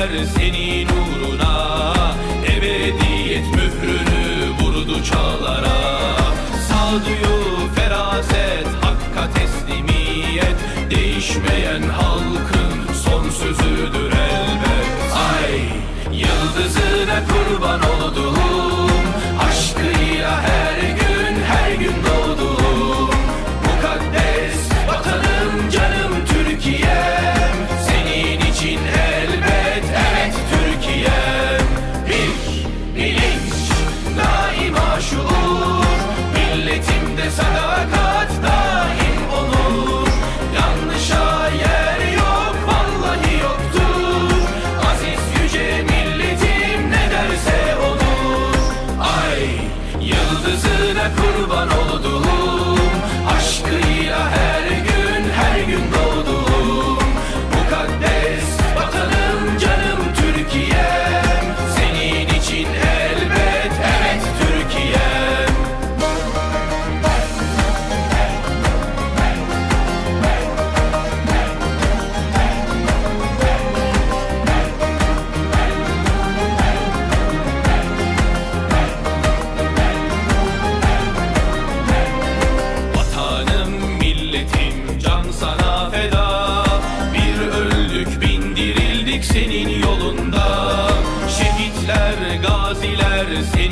Gökler senin uğruna Ebediyet mührünü vurdu çağlara. Sağduyu feraset, hakka teslimiyet Değişmeyen halkın son sözüdür elbet. Ay yıldızına kurban oldu senin yolunda. Şehitler, gaziler senin